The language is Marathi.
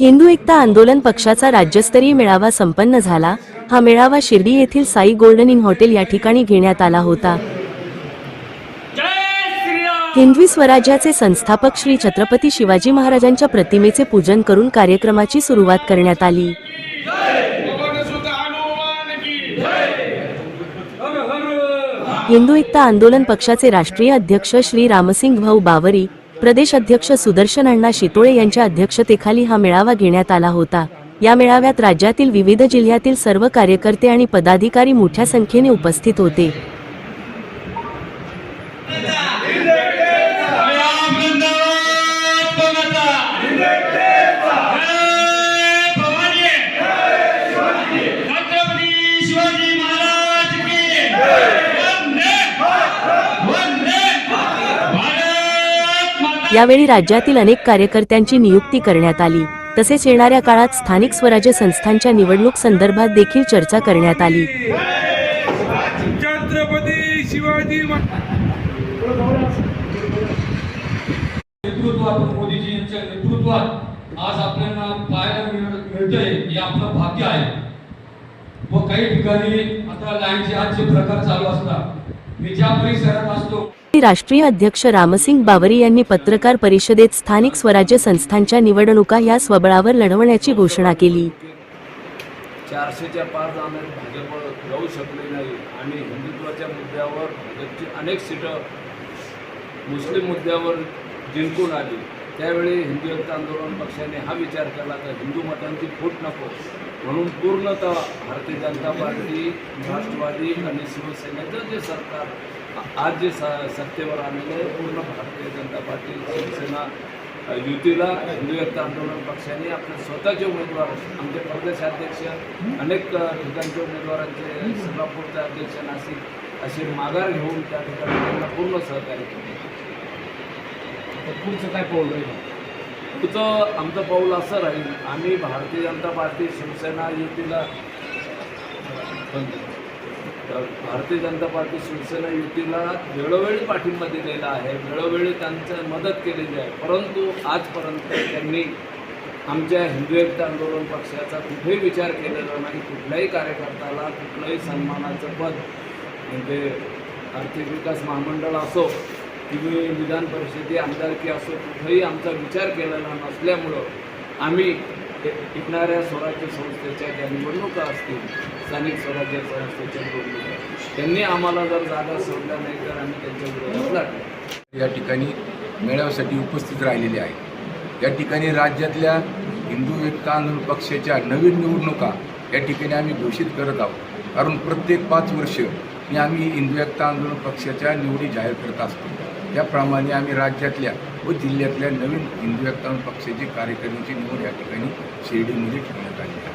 हिंदू एकता आंदोलन पक्षाचा राज्यस्तरीय मेळावा संपन्न झाला. हा मेळावा शिर्डी येथील साई गोल्डन इन हॉटेल या ठिकाणी घेण्यात आला होता. हिंदवी स्वराज्याचे संस्थापक श्री छत्रपती शिवाजी महाराजांच्या प्रतिमेचे पूजन करून कार्यक्रमाची सुरुवात करण्यात आली. हिंदू एकता आंदोलन पक्षाचे राष्ट्रीय अध्यक्ष श्री रामसिंग भाऊ बावरी प्रदेश अध्यक्ष सुदर्शन अण्णा शितोळे यांच्या अध्यक्षतेखाली हा मेळावा घेण्यात आला होता. या मेळाव्यात राज्यातील विविध जिल्ह्यातील सर्व कार्यकर्ते आणि पदाधिकारी मोठ्या संख्येने उपस्थित होते. यावेळी राज्यातील अनेक कार्यकर्त्यांची नियुक्ती करण्यात आली. तसेच येणाऱ्या काळात स्थानिक स्वराज्य संस्थांच्या निवडणूक संदर्भात देखील चर्चा करण्यात आली. छत्रपती शिवाजी नेतृत्वात मोदीजी यांच्या नेतृत्वात आज आपल्याला पाहायला मिळ- मिळतंय हे आपलं भाग्य आहे. व काही ठिकाणी आता लाईनचे आज जे प्रकार चालू असतात. मी ज्या परिसरात असतो राष्ट्रीय अध्यक्ष रामसिंग बावरी यांनी पत्रकार परिषदेत स्थानिक स्वराज्य संस्थांच्या निवडणुका या स्वबळावर लढवण्याची घोषणा केली. चारशेच्या पार जाणार भाजप जाऊ शकले नाही आणि हिंदुत्वाच्या मुद्द्यावर भाजपची अनेक सीटं मुस्लिम मुद्द्यावर जिंकून आली. त्यावेळी हिंदू एकता आंदोलन पक्षाने हा विचार केला तर हिंदू मतांची फूट नको. म्हणून पूर्णतः भारतीय जनता पार्टी राष्ट्रवादी आणि शिवसेनेचं जे सरकार आज जे स सत्तेवर आलेलं आहे पूर्ण भारतीय जनता पार्टी शिवसेना युतीला हिंदू एकता आंदोलन पक्षाने आपले स्वतःचे उमेदवार आमचे प्रदेशाध्यक्ष अनेक ठिकाणचे उमेदवारांचे सोलापूरचे अध्यक्ष नाशिक असे माघार घेऊन त्या ठिकाणी त्यांना पूर्ण सहकार्य केले. पुढचं काय पाऊल राहील? पुढचं आमचं पाऊल असं राहील आम्ही भारतीय जनता पार्टी शिवसेना युतीला तर भारतीय जनता पार्टी शिवसेना युतीला वेळोवेळी पाठिंबा दिलेला आहे. वेळोवेळी त्यांचं मदत केलेली आहे. परंतु आजपर्यंत त्यांनी आमच्या हिंदू एकता आंदोलन पक्षाचा कुठेही विचार केलेला नाही. कुठल्याही कार्यकर्त्याला कुठलंही सन्मानाचं पद म्हणजे आर्थिक विकास महामंडळ असो किंवा विधान परिषदे आमदारकी असो कुठेही आमचा विचार केलेला नसल्यामुळं आम्ही टिकणाऱ्या स्वराज्य संस्थेच्या ज्या निवडणुका असतील स्थानिक स्वराज्य संस्थेच्या निवडणुका त्यांनी आम्हाला जर जागा सोडल्या नाही तर आम्ही त्यांच्या विरोधात लढलो या ठिकाणी मेळाव्यासाठी उपस्थित राहिलेले आहे या ठिकाणी राज्यातल्या हिंदू एकता आंदोलन पक्षाच्या नवीन निवडणुका या ठिकाणी आम्ही घोषित करत आहोत. कारण प्रत्येक पाच वर्ष ही आम्ही हिंदू एकता आंदोलन पक्षाच्या निवडी जाहीर करत असतो. त्याप्रमाणे आम्ही राज्यातल्या व जिल्ह्यातल्या नवीन हिंदू एकता आंदोलन पक्षाची कार्यकारिणीची निवड या ठिकाणी शिर्डीमध्ये ठेवण्यात आली. आहे